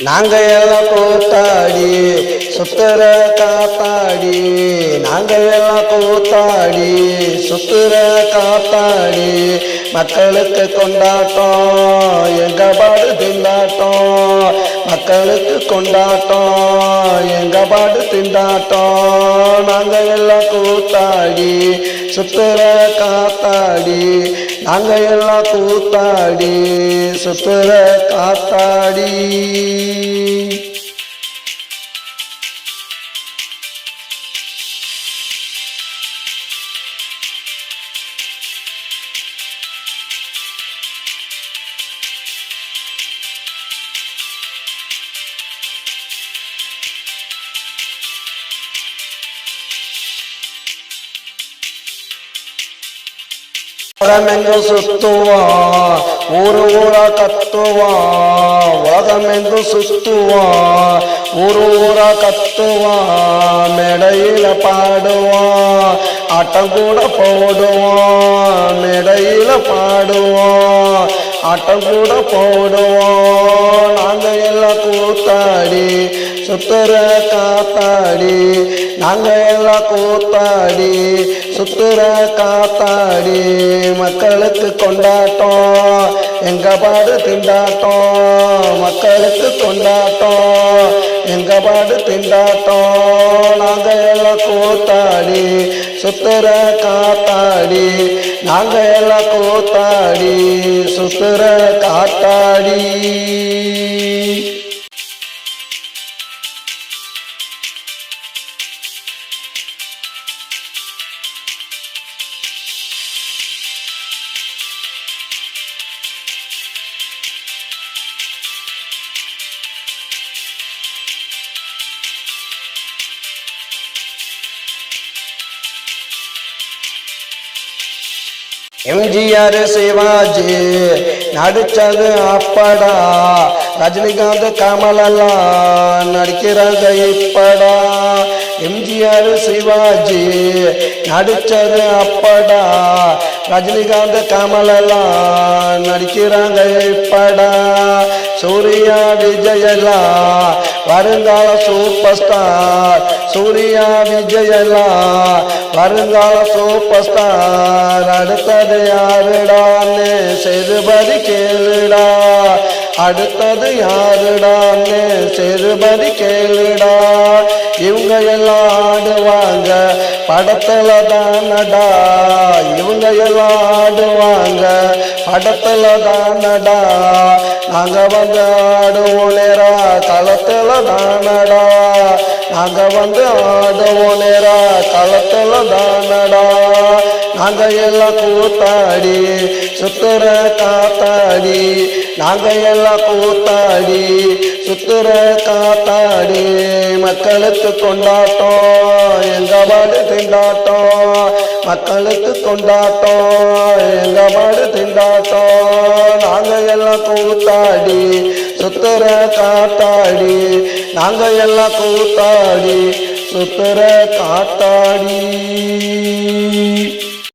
நாங்க எல்லாம் கூத்தாடி சுத்துற காத்தாடி நாங்கள் எல்லாம் கூத்தாடி சுத்துற காத்தாடி மக்களுக்கு கொண்டாட்டம் எங்க பாடு திண்டாட்டம். மக்களுக்கு கொண்டாட்டம் எங்க பாடு திண்டாட்டம். நாங்க எல்லாம் கூத்தாடி சுத்துற காத்தாடி நாங்க எல்லாம் கூத்தாடி சுத்துற காத்தாடி உலகமெங்கு சுத்துவான் ஊரு ஊரா கத்துவான் உலகமெங்கு சுத்துவான் ஊரு ஊரா கத்துவான் மேடையில பாடுவான் ஆட்டம் கூட போடுவான் மேடையில பாடுவான் ஆட்டம் கூட போடுவோம் நாங்க எல்லாம் கூத்தாடி காத்தாடி நாங்க எல்லாம் கூத்தாடி சுத்துற காத்தாடி மக்களுக்கு கொண்டாட்டம் எங்க பாடு திண்டாட்டம் மக்களுக்கு கொண்டாட்டம் எங்க பாடு திண்டாட்டம் நாங்க எல்லாம் கூத்தாடி சுத்துற காத்தாடி நாங்க எல்லாம் கூத்தாடி சுத்துற காத்தாடி. எம்ஜிஆர் சிவாஜி நடிச்சது அப்படா. ரஜினிகாந்த் கமலெல்லாம் நடிக்கிறது இப்படா. எம்ஜிஆர் சிவாஜி நடிச்சது அப்படா. ரஜினிகாந்த் கமலெல்லாம் நடிக்கிறாங்க இப்படா. சூர்யா விஜயலா வருங்கால சூப்பர் ஸ்டார் சூர்யா விஜயலா வருங்கால சூப்பர் ஸ்டார் அடுத்தது யாருடான்னு செருபதி கேளுடா. அடுத்தது யாருடான்னு செருபதி கேளுடா. இவங்க எல்லாம் படத்துல தானடா இவங்க எல்லாம் ஆடுவாங்க படத்துல தானடா நாங்க வந்து ஆடுவோம் நேரா. களத்துல தானடா. நாங்க வந்து ஆடுவோம் நேரா. களத்துல தானடா. நாங்க எல்லாம் கூத்தாடி சுத்துற காத்தாடி. நாங்க எல்லாம் கூத்தாடி சுத்துற காத்தாடி. மக்களுக்கு கொண்டாட்டம் எங்க பாடு திண்டாட்டம். மக்களுக்கு கொண்டாட்டம். எங்க மாடு திண்டாட்டம். நாங்க எல்லாம் கூத்தாடி சுத்துற காத்தாடி நாங்க எல்லாம் கூத்தாடி சுத்துற காத்தாடி.